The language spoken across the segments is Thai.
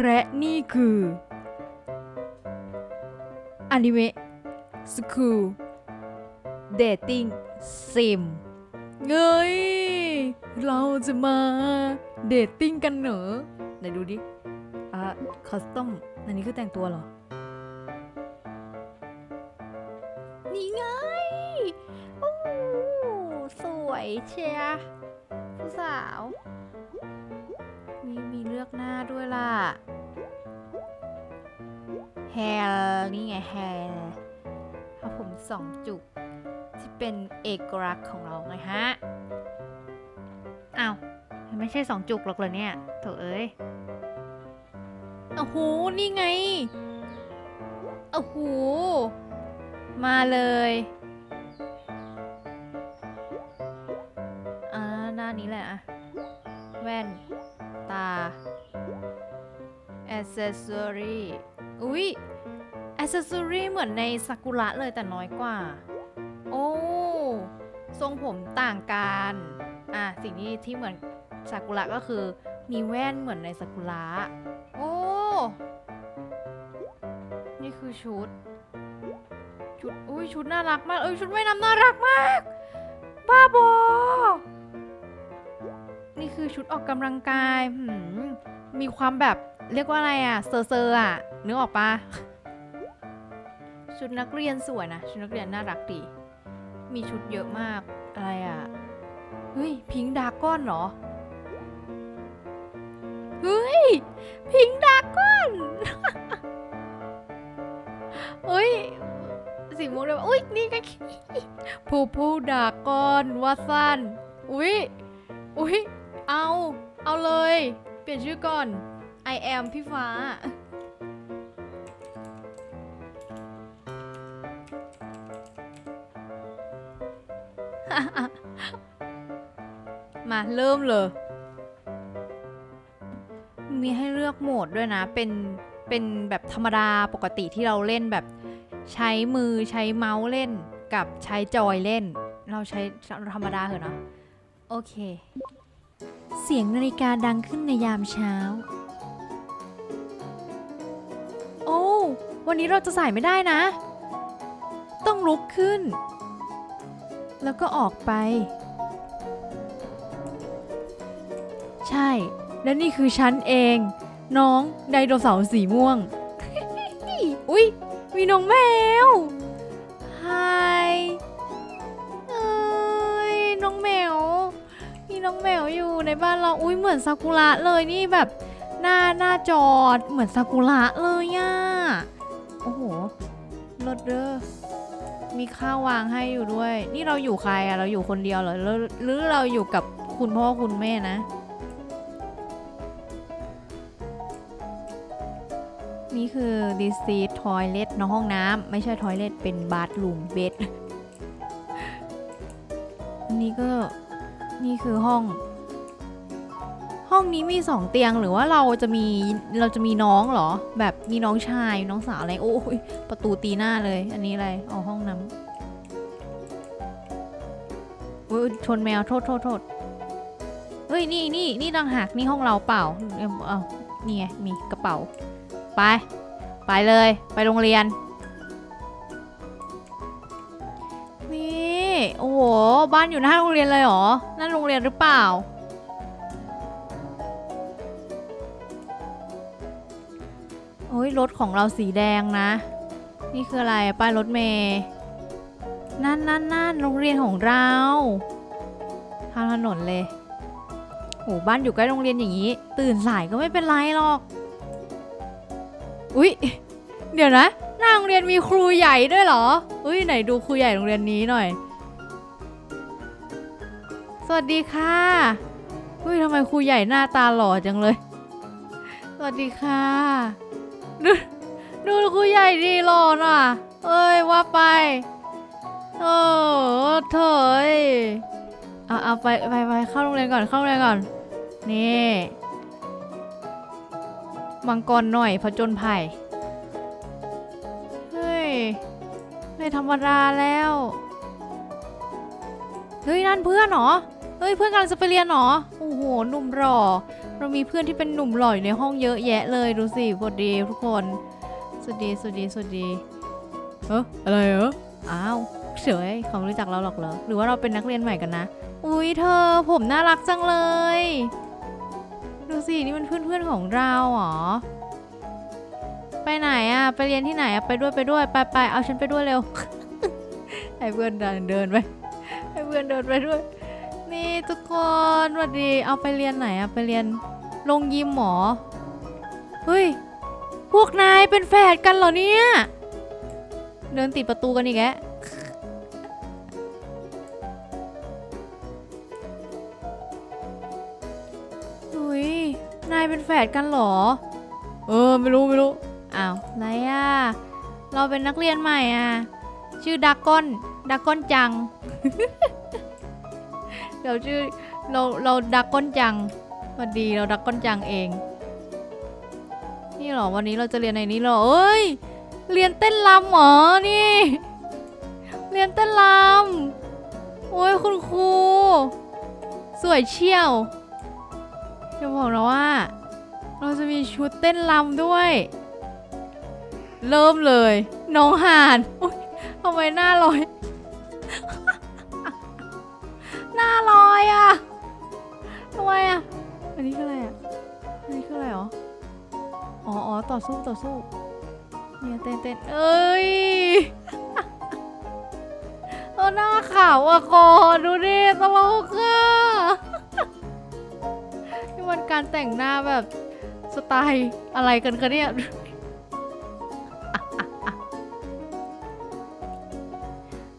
และนี่คืออนิเมะสคูลเดทติ้งซิมเงยเราจะมาเดทติ้งกันเหรอไหนดูดิ อะคอสตอมอันนี้คือแต่งตัวเหรอ นี่ไง โอ้ สวยเชียร์ผู้สาว ลือกหน้าด้วยล่ะแฮร์นี่ไงแฮร์ถ้าผมสองจุก ที่เป็นเอกลักษณ์ของเราไงฮะอ้าวไม่ใช่สองจุกหรอกเลยเนี่ยโถเอ้ยโอ้โห นี่ไง โอ้โห มาเลยอ่าหน้านี้แหละอะแว่น ตา accessory อุ๊ย accessory เหมือนในซากุระเลยแต่น้อยกว่า โอ้ ทรงผมต่างกัน อะ สิ่งที่ที่เหมือนซากุระก็คือมีแว่นเหมือนในซากุระโอ้ นี่คือชุด ชุด อุ้ยชุดน่ารักมาก เอ้ยชุดว่ายน้ำน่ารักมาก บ้าบอ นี่คือชุดออกกำลังกายหืมมีความแบบเรียกว่าอะไรอะเซอร์เซอร์อะนึกออกปะชุดนักเรียนสวยนะชุดนักเรียนน่ารักดีมีชุดเยอะมากอะไรอะเฮ้ยพิงดาก้อนเหรอเฮ้ยพิงดาก้อนเฮ้ยสีม่วงเลยอุ้ยนี่ไงผู้ผู้ดาก้อนว่าสั้นอุ้ยอุ้ย เอา เอาเลย เปลี่ยนชื่อก่อน I am พี่ฟ้า มาเริ่มเลย มีให้เลือกโหมดด้วยนะ เป็น เป็นแบบธรรมดาปกติที่เราเล่นแบบใช้มือใช้เมาส์เล่นกับใช้จอยเล่น เราใช้ธรรมดาเหรอเนาะโอเค เสียงนาฬิกาดังขึ้นในยามเช้า โอ้ วันนี้เราจะสายไม่ได้นะ ต้องลุกขึ้น แล้วก็ออกไป ใช่ และนี่คือฉันเอง น้องไดโนเสาร์สีม่วง อุ๊ย มีน้องแมวไฮเอ้ยน้องแมว มีน้องแมวอยู่ ในบ้านเราอุ้ยเหมือนซากุระเลยนี่แบบหน้าหน้าจอดเหมือนซากุระเลยอะโอ้โหรถเด้อมีข้าววางให้อยู่ด้วย นี่เราอยู่ใครอะเราอยู่คนเดียวเหรอหรือเราอยู่กับคุณพ่อคุณแม่นะ นี่คือดิซีทอยเล t ในห้องน้ำไม่ใช่ทอยเล t เป็นบาร์รูมเบดนี่ก็นี่คือห้อง ห้องนี้มีสองเตียงหรือว่าเราจะมีเราจะมีน้องเหรอ แบบมีน้องชายน้องสาวอะไรโอ้ยประตูตีหน้าเลย อันนี้อะไรเอาห้องน้ำโอ้ยชนแมวโทษโทษโทษเฮ้ยนี่นี่นี่ต่างหากนี่ห้องเราเปล่าเอาเอานี่ไงมีกระเป๋า ไป ไปเลยไปโรงเรียน นี่โอ้โหบ้านอยู่หน้าโรงเรียนเลยเหรอนั่นโรงเรียนหรือเปล่า โอ้ยรถของเราสีแดงนะ นี่คืออะไรป้ายรถเมย์นั่นนั่นนั่นโรงเรียนของเราทางถนนเลยโหบ้านอยู่ใกล้โรงเรียนอย่างนี้ ตื่นสายก็ไม่เป็นไรหรอก อุ๊ย เดี๋ยวนะ หน้าโรงเรียนมีครูใหญ่ด้วยเหรอ อุ้ยไหนดูครูใหญ่โรงเรียนนี้หน่อย สวัสดีค่ะ อุ้ยทำไมครูใหญ่หน้าตาหล่อจังเลย สวัสดีค่ะ ดูดูครูใหญ่ดีหล่อน่ะ เอ้ยว่าไป โอ้เถอยเอาเอาไปไปไปเข้าโรงเรียนก่อนเข้าโรงเรียนก่อน นี่มังกรหน่อยผจญภัย เฮ้ย ไม่ธรรมดาแล้ว เฮ้ย นั่นเพื่อนเหรอ เฮ้ย เพื่อนกำลังจะไปเรียนเหรอ โอ้โหหนุ่มหล่อ เรามีเพื่อนที่เป็นหนุ่มหล่ออยู่ในห้องเยอะแยะเลยดูสิสวัสดีทุกคนสวัสดีสวัสดีสวัสดีเอออะไรเหรออ้าวเฉยเขาไม่รู้จักเราหรอกเหรอหรือว่าเราเป็นนักเรียนใหม่กันนะอุ้ยเธอผมน่ารักจังเลย ดูสินี่มันเพื่อนๆของเราเหรอไปไหนอะไปเรียนที่ไหนอะไปด้วยไปด้วยไปไปเอาฉันไปด้วยเร็วให้เพื่อนเดินเดินไปให้เพื่อนเดินไปด้วย นี่ทุกคนสวัสดีเอาไปเรียนไหนอะไปเรียน โรงยิมหมอ เฮ้ย พวกนายเป็นแฝดกันเหรอเนี่ย เดินติดประตูกันอีกแกอุ้ย นายเป็นแฝดกันเหรอ เออ ไม่รู้ ไม่รู้ อ้าวไรอะ เราเป็นนักเรียนใหม่อะ ชื่อดากอน ดากอนจังเราชื่อเราเราดากอนจัง วัสดีเราดากอนจังเอง นี่หรอวันนี้เราจะเรียนในนี้หรอเอ้ย เรียนเต้นรำเหรอนี่ เรียนเต้นรำโอ้ยคุณครูสวยเชี่ยวจะบอกนะว่า เราจะมีชุดเต้นรำด้วย เริ่มเลย น้องห่านโอ๊ยทำไมหน้าลอย หน้าลอยอะทำไมอะ อันนี้คืออะไรอะ อันนี้คืออะไรหรอ อ๋ออ๋อต่อสู้ต่อสู้ เนี่ยเต้นเต้นเอ้ยเออหน้าขาวอะคอดูดิตลกอะนี่มันการแต่งหน้าแบบสไตล์อะไรกันคะเนี่ย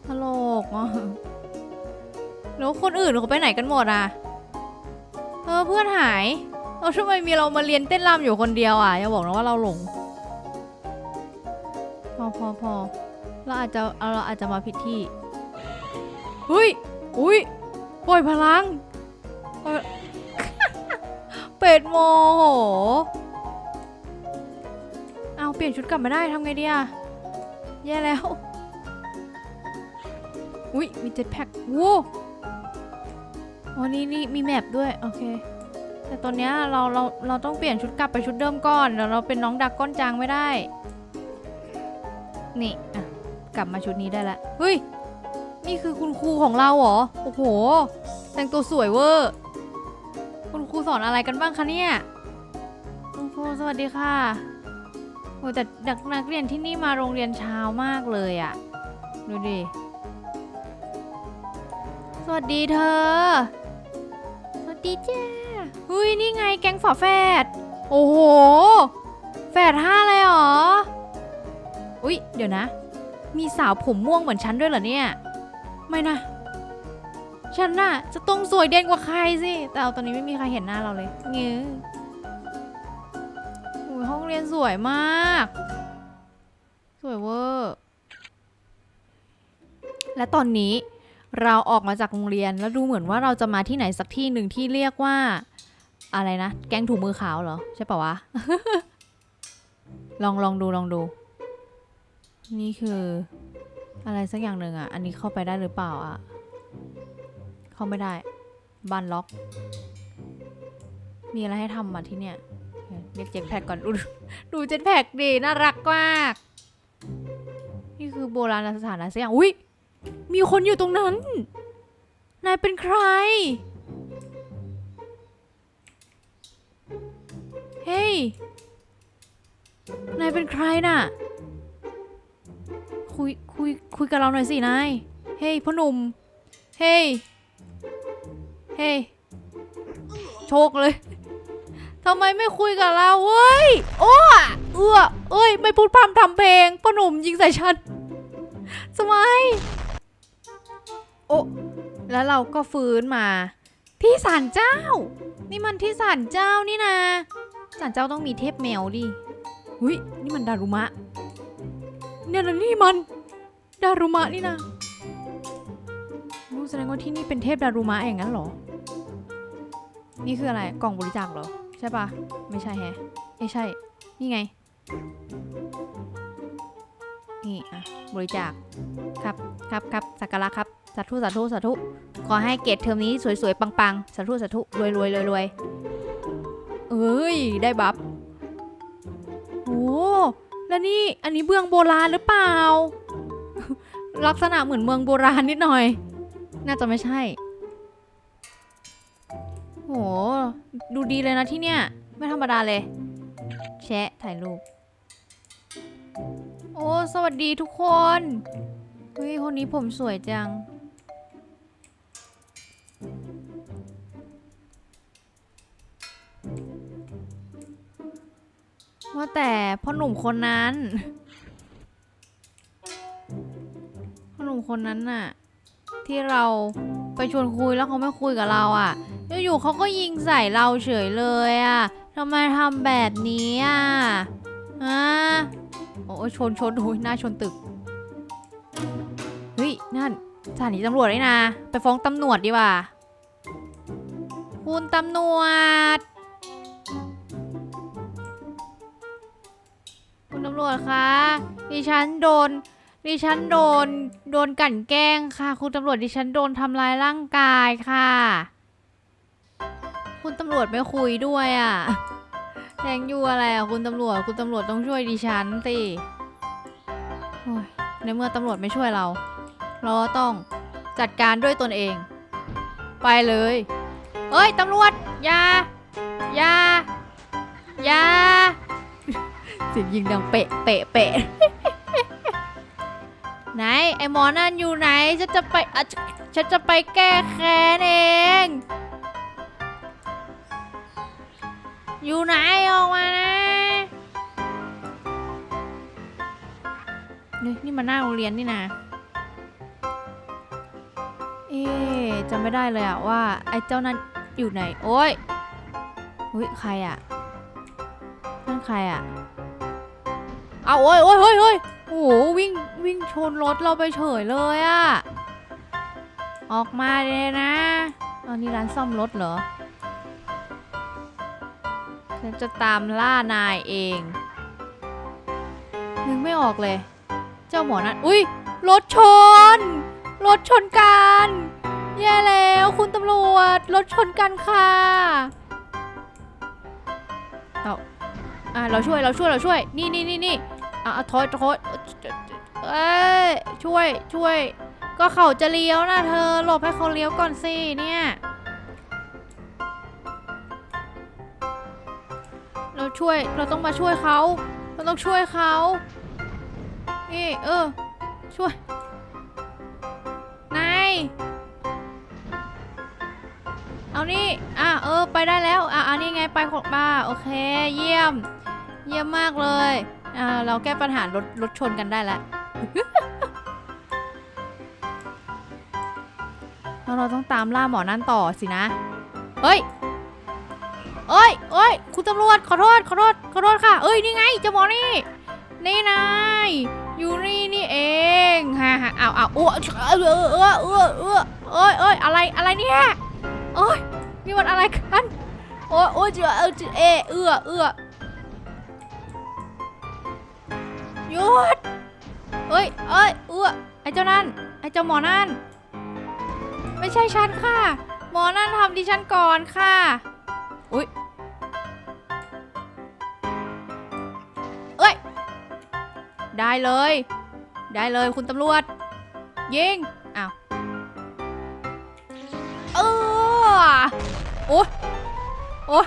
ตลกอะแล้วคนอื่นเขาไปไหนกันหมดอะ ออเพื่อนหายเราทำไมมีเรามาเรียนเต้นรำอยู่คนเดียวอะอย่าบอกนะว่าเราหลง พอพอพอเราอาจจะเราอาจจะมาผิดที่เฮ้ยอุ้ยปล่อยพลัง เป็ดโมโห เอาเปลี่ยนชุดกลับมาได้ทำไงดีอะแย่แล้ว อุ้ยมีเจ็ตแพ็คว้ อ๋อนี่นี่มีแมปด้วย โอเค แต่ตอนเนี้ยเราเราเราต้องเปลี่ยนชุดกลับไปชุดเดิมก่อนเดี๋ยวเราเป็นน้องดักก้อนจางไม่ได้ นี่อะกลับมาชุดนี้ได้ละเฮ้ย นี่คือคุณครูของเราเหรอ โอ้โห แต่งตัวสวยเวอร์ คุณครูสอนอะไรกันบ้างคะเนี่ย คุณครูสวัสดีค่ะโอ้แต่เด็กนักเรียนที่นี่มาโรงเรียนเช้ามากเลยอะ่ะ ดูดิ สวัสดีเธอ สวัสดีจ้าเฮ้ยนี่ไงแก๊งฝาแฝด โอ้โห แฝดห้าเลยเหรอ อุ๊ย เดี๋ยวนะ มีสาวผมม่วงเหมือนฉันด้วยเหรอเนี่ย ไม่นะ ฉันน่ะ จะต้องสวยเด่นกว่าใครสิ แต่เอาตอนนี้ไม่มีใครเห็นหน้าเราเลยเงี้ยโอ้ยห้องเรียนสวยมาก สวยเวอร์ และตอนนี้ เราออกมาจากโรงเรียนแล้วดูเหมือนว่าเราจะมาที่ไหนสักที่หนึ่งที่เรียกว่า อะไรนะ แกงถุงมือขาวเหรอ ใช่ปะวะ ลองลองดูลองดู นี่คือ อะไรสักอย่างหนึ่งอะ อันนี้เข้าไปได้หรือเปล่าอะ เข้าไม่ได้บ้านล็อก มีอะไรให้ทำมาที่เนี่ยเรียกเจ็ตแพ็กก่อนดูดูเจ็ตแพ็กดิน่ารักมาก นี่คือโบราณสถานอะไรสักอย่าง อุ้ย มีคนอยู่ตรงนั้น นายเป็นใคร เฮ้ย นายเป็นใครน่ะ คุย คุย คุยกับเราหน่อยสินาย เฮ้ยพ่อหนุ่ม เฮ้ย เฮ้ย โชคเลยทำไมไม่คุยกับเราเว้ย โอ้เอื้อเอ้ย ไม่พูดพร่ำทำเพลงพ่อหนุ่มยิงใส่ฉันสมัย โอ้แล้วเราก็ฟื้นมา ที่ศาลเจ้า นี่มันที่ศาลเจ้านี่นะศาลเจ้าต้องมีเทพแมวดิหุยนี่มันดารุมะ เนี่ยนะนี่มันดารุมะนี่นะรู้แสดงว่าที่นี่เป็นเทพดารุมะอย่างนั้นเหรอ นี่คืออะไรกล่องบริจาคเหรอ ใช่ปะไม่ใช่แฮะไม่ใช่ นี่ไง นี่อะบริจาคครับครับครับสักการะครับ สาธุสาธุสาธุขอให้เกรดเทอมนี้สวยๆ ปังๆ สาธุสาธุรวยรวยรวยรวยฮ้ย ได้บัฟโอ้แล้วนี่อันนี้เมืองโบราณหรือเปล่า ลักษณะเหมือนเมืองโบราณนิดหน่อย น่าจะไม่ใช่โหดูดีเลยนะที่เนี่ย ไม่ธรรมดาเลย แชะถ่ายรูปโอ้ สวัสดีทุกคน เฮ้ย คนนี้ผมสวยจัง ว่าแต่พ่อหนุ่มคนนั้น พ่อหนุ่มคนนั้นน่ะ ที่เราไปชวนคุยแล้วเขาไม่คุยกับเราอะอยู่ๆเขาก็ยิงใส่เราเฉยเลยอะทำไมทำแบบนี้อะฮะโอ้ชนชนโอ้ยหน้าชนตึก เฮ้ย นั่นสถานีตำรวจนี่นะ ไปฟ้องตำรวจดีกว่า คุณตำรวจำรวจคะดิฉันโดน ดิฉันโดน โดนกลั่นแกล้งค่ะ คุณตำรวจดิฉันโดนทำร้ายร่างกายค่ะ คุณตำรวจไม่คุยด้วยอะ่ะแทงยูอะไรอะคุณตำรวจ คุณตำรวจต้องช่วยดิฉันสิในเมื่อตำรวจไม่ช่วยเรา เราต้องจัดการด้วยตนเอง ไปเลย เฮ้ยตำรวจ อย่า อย่า อย่า เสียงยิงดังเปะเปะเปะไหนไอหมอนั่นอยู่ไหนฉันจะไปอะฉันจะไปแก้แค้นเอง อยู่ไหนออกมานะนี่นี่มันหน้าโรงเรียนนี่นะเอ๊ะจำไม่ได้เลยอะว่าไอ้เจ้านั้นอยู่ไหน โอ้ยอุ้ยใครอะนั่นใครอะ เอาโอ้ยโอ้ยเฮ้ยเฮ้ยโอ้โหวิ่งวิ่งชนรถเราไปเฉยเลยอะออกมาเลยนะตอนนี้ร้านซ่อมรถเหรอฉันจะตามล่านายเอง นึกไม่ออกเลย เจ้าหมอนั่นอุ้ยรถชน รถชนกันแย่แล้วคุณตำรวจ รถชนกันค่ะเอาอะเราช่วยเราช่วยเราช่วย นี่นี่นี่นี่ อะอะถอยถอยเอ้ยช่วยช่วย ก็เขาจะเลี้ยวนะเธอหลบให้เขาเลี้ยวก่อนสิเนี่ยเราช่วยเราต้องมาช่วยเขาเราต้องช่วยเขานี่เออช่วยนายเอานี่อะเออไปได้แล้วอะอันนี้ไงไปของบ้าโอเค เยี่ยม เยี่ยมมากเลย อ่าเราแก้ปัญหารถรถชนกันได้แล้ว แล้วเราต้องตามล่าหมอนั่นต่อสินะ เฮ้ยเอ้ยเอ้ย คุณตำรวจ ขอโทษ ขอโทษ ขอโทษค่ะ เอ้ย นี่ไงเจ้าหมอนี่ นี่นาย อยู่นี่นี่เองฮ่าฮ่าเอาเอาอ้วเออเออเออเออเออเอ้ยเอ้ยอะไร อะไรเนี่ยเอ้ยนี่มันอะไรกัน โอ้ยโอ้ยเจอเออเจือเอเออเออ หยุดเอ้ยเอ้ยเอื้อไอ้เจ้านั่น ไอ้เจ้าหมอนั่น ไม่ใช่ฉันค่ะ หมอนั่นทำดิฉันก่อนค่ะอุ้ยเอ้ย ได้เลย ได้เลยคุณตำรวจ ยิง อ้าว เออโอ้ยโอ้